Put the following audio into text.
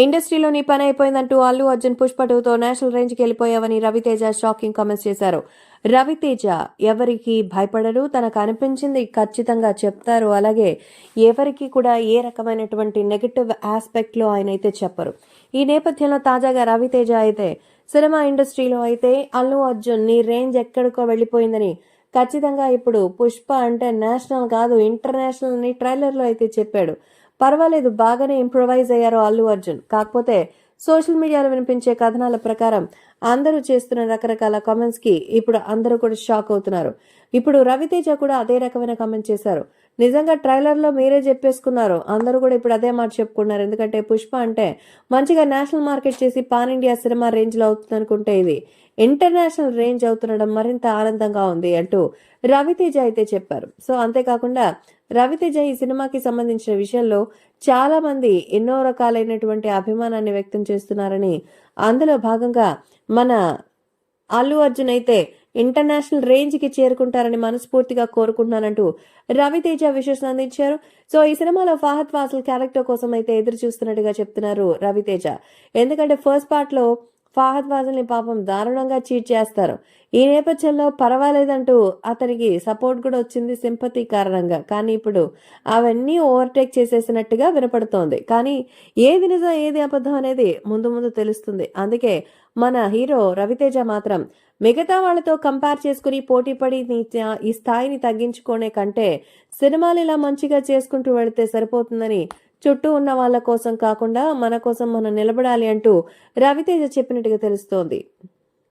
ఇండస్ట్రీలో నీ పని అయిపోయిందంటూ అల్లు అర్జున్ పుష్ప టూతో నేషనల్ రేంజ్కి వెళ్ళిపోయావని రవితేజ షాకింగ్ కామెంట్స్ చేశారు. రవితేజ ఎవరికి భయపడరు తనకు అనిపించింది ఖచ్చితంగా చెప్తారు. అలాగే ఎవరికి కూడా ఏ రకమైనటువంటి నెగటివ్ ఆస్పెక్ట్లో ఆయన అయితే చెప్పరు. ఈ నేపథ్యంలో తాజాగా రవితేజ అయితే సినిమా ఇండస్ట్రీలో అయితే అల్లు అర్జున్ నీ రేంజ్ ఎక్కడికో వెళ్ళిపోయిందని ఖచ్చితంగా ఇప్పుడు పుష్ప అంటే నేషనల్ కాదు ఇంటర్నేషనల్ అని ట్రైలర్లో అయితే చెప్పాడు. పర్వాలేదు బాగానే ఇంప్రొవైజ్ అయ్యారు అల్లు అర్జున్. కాకపోతే సోషల్ మీడియాలో వినిపించే కథనాల ప్రకారం అందరూ చేస్తున్న రకరకాల కామెంట్స్కి ఇప్పుడు అందరూ కూడా షాక్ అవుతున్నారు. ఇప్పుడు రవితేజ కూడా అదే రకమైన కామెంట్ చేశారు. నిజంగా ట్రైలర్లో మీరే చెప్పేసుకున్నారు. అందరూ కూడా ఇప్పుడు అదే మాట చెప్పుకున్నారు ఎందుకంటే పుష్ప అంటే మంచిగా నేషనల్ మార్కెట్ చేసి పాన్ ఇండియా సినిమా రేంజ్లో అవుతుంది అనుకుంటే ఇది ఇంటర్నేషనల్ రేంజ్ అవుతుండడం మరింత ఆనందంగా ఉంది అంటూ రవితేజ అయితే చెప్పారు. సో అంతేకాకుండా రవితేజ ఈ సినిమాకి సంబంధించిన విషయంలో చాలా మంది ఎన్నో రకాలైనటువంటి అభిమానాన్ని వ్యక్తం చేస్తున్నారని అందులో భాగంగా మన అల్లు అర్జున్ అయితే ఇంటర్నేషనల్ రేంజ్కి చేరుకుంటారని మనస్ఫూర్తిగా కోరుకుంటున్నానంటూ రవితేజ విషస్ అందించారు. సో ఈ సినిమాలో ఫాహద్ ఫాసిల్ క్యారెక్టర్ కోసం అయితే ఎదురు చూస్తున్నట్టుగా చెప్తున్నారు రవితేజ. ఎందుకంటే ఫస్ట్ పార్ట్లో ఫాహద్ వాజల్ని పాపం దారుణంగా చీట్ చేస్తారు. ఈ నేపథ్యంలో పర్వాలేదంటూ అతనికి సపోర్ట్ కూడా వచ్చింది సింపతి కారణంగా. కానీ ఇప్పుడు అవన్నీ ఓవర్టేక్ చేసేసినట్టుగా వినపడుతోంది. కానీ ఏది నిజం ఏది అబద్ధం అనేది ముందు ముందు తెలుస్తుంది. అందుకే మన హీరో రవితేజ మాత్రం మిగతా వాళ్ళతో కంపేర్ చేసుకుని పోటీ పడి ఈ స్థాయిని తగ్గించుకునే కంటే సినిమాలు ఇలా మంచిగా చేసుకుంటూ వెళితే సరిపోతుందని చుట్టూ ఉన్న వాళ్ళ కోసం కాకుండా మన కోసం మనం నిలబడాలి అంటూ రవితేజ చెప్పినట్టుగా తెలుస్తోంది.